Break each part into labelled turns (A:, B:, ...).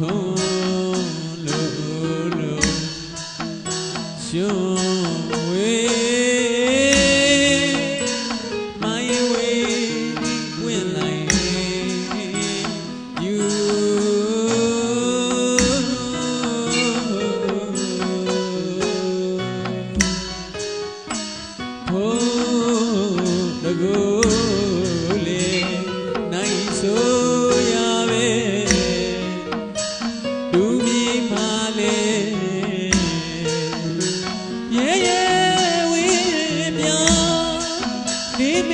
A: lulu, Firme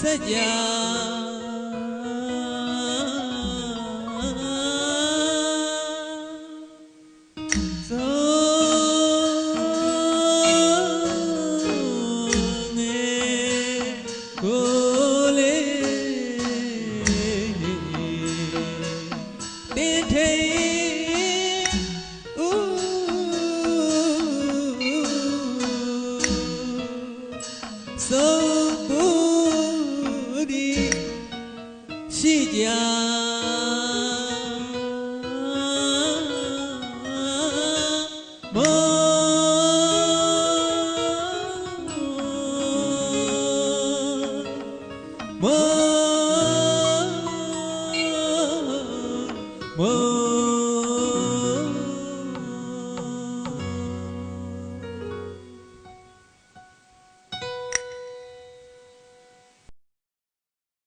A: Señor. Whoa.